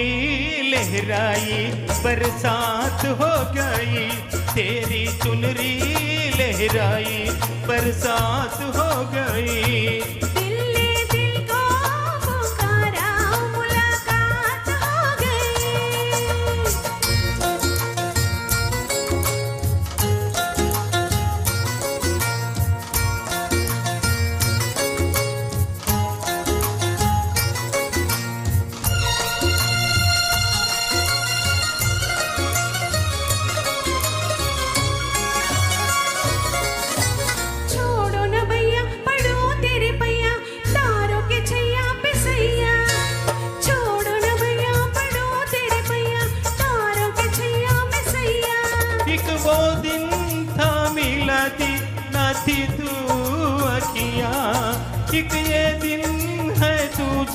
चुनरी लहराई बरसात हो गई। तेरी चुनरी लहराई बरसात हो गई।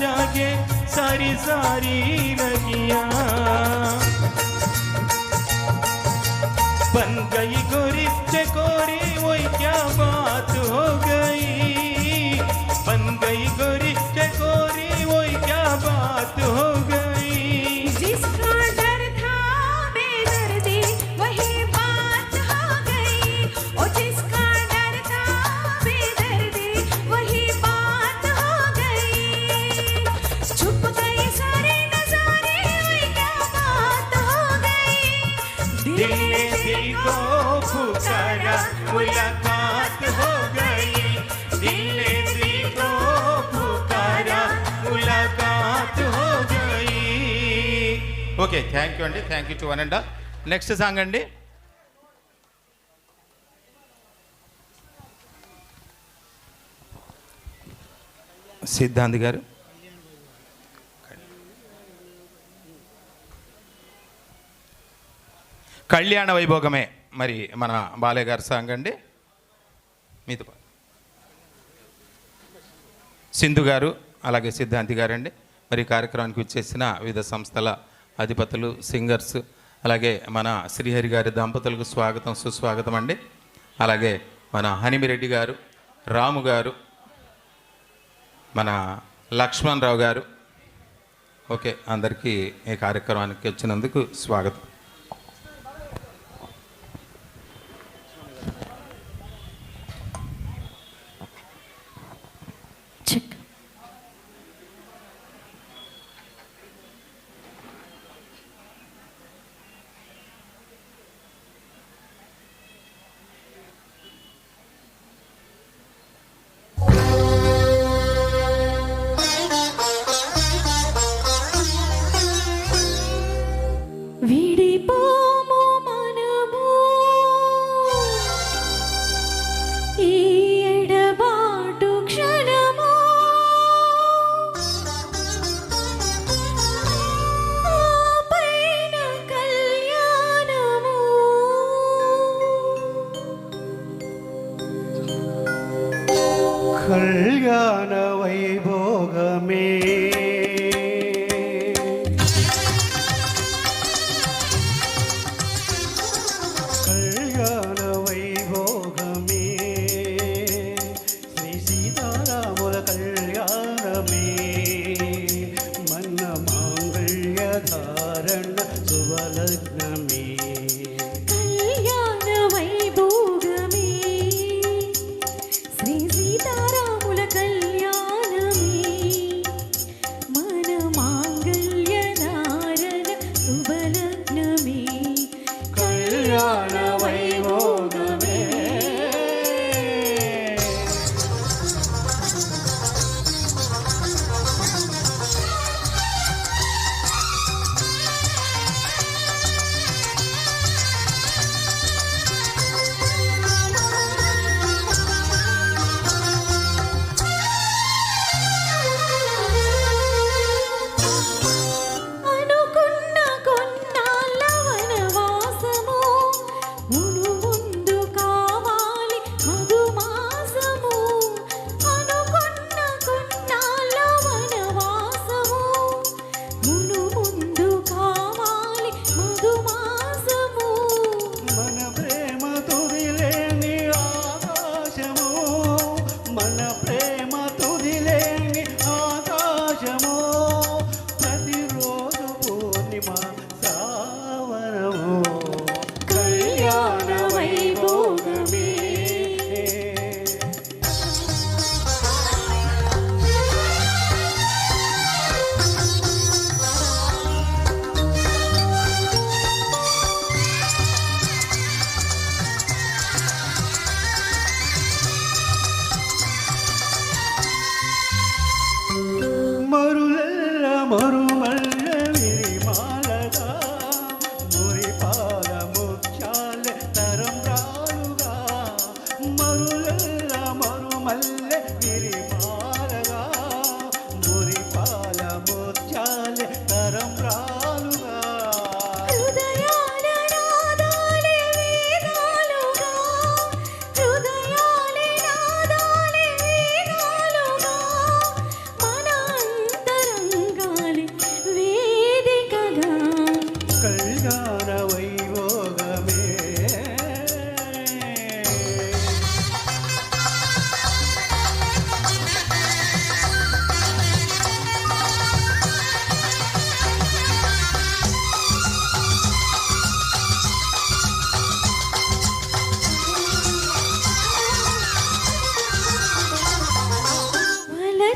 जागे सारी सारी रगिया ఓకే థ్యాంక్ యూ అండి. Thank you to one and next song అండి. సిద్ధాంత్ గారు. కళ్యాణ వైభోగమే మరి మన బాలయ్య గారి సాంగ్ అండి. మీతో సింధు గారు అలాగే సిద్ధాంతి గారండి. మరి కార్యక్రమానికి వచ్చేసిన వివిధ సంస్థల అధిపతులు సింగర్స్ అలాగే మన శ్రీహరి గారి దంపతులకు స్వాగతం సుస్వాగతం అండి. అలాగే మన హనిమిరెడ్డి గారు రాము గారు మన లక్ష్మణ్ రావు గారు. ఓకే అందరికీ ఈ కార్యక్రమానికి వచ్చినందుకు స్వాగతం. విడిపోము మనము ఈ ఎడబాటు క్షణము ఆపైన కళ్యాణము కళ్యాణ వైభోగమే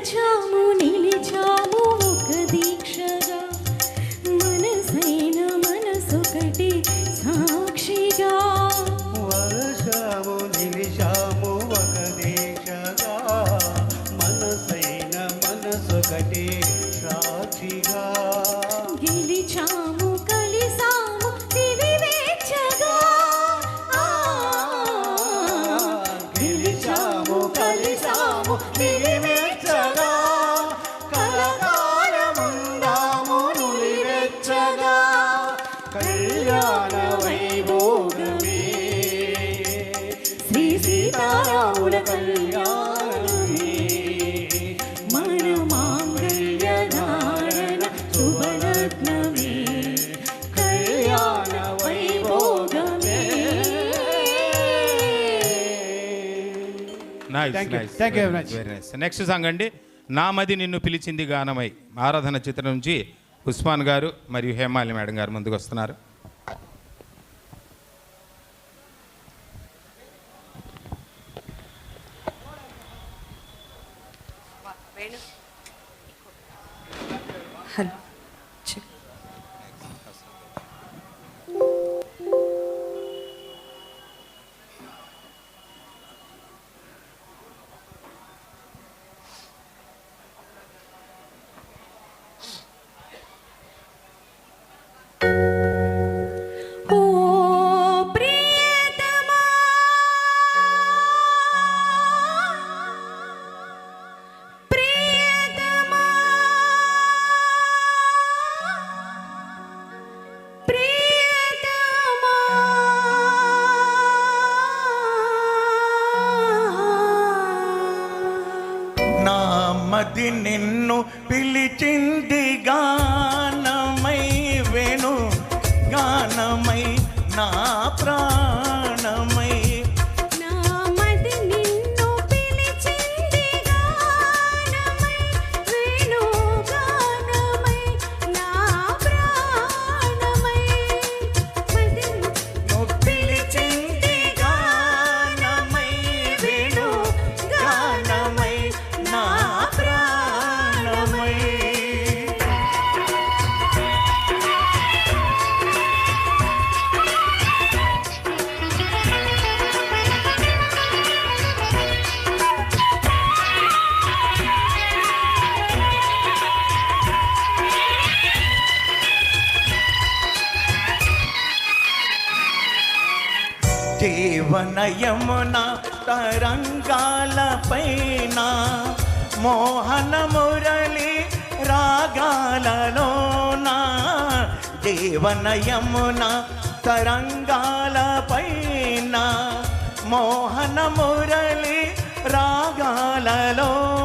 నిలచాము నిలిచాము ఒక దీక్షగా. మనసైన మనసొకటి సాక్షిగా. వర్షము నిలిచాము ఒక దీక్షగా. మనసైన మనసొకటి సాక్షిగా. నెక్స్ట్ సాంగ్ అండి నా మది నిన్ను పిలిచింది గానమై. ఆరాధన చిత్రం నుంచి ఉస్మాన్ గారు మరియు హేమాలి మేడం గారు ముందుకు వస్తున్నారు. హలో. అది నిన్ను పిలిచింది గానమై వేణు గానమై నా ప్రాణమై జీవనయమున తరంగాల పైన మోహన మురళి రాగాలలోన జీవనయమున తరంగాల పైన మోహన మురళి రాగాలలోన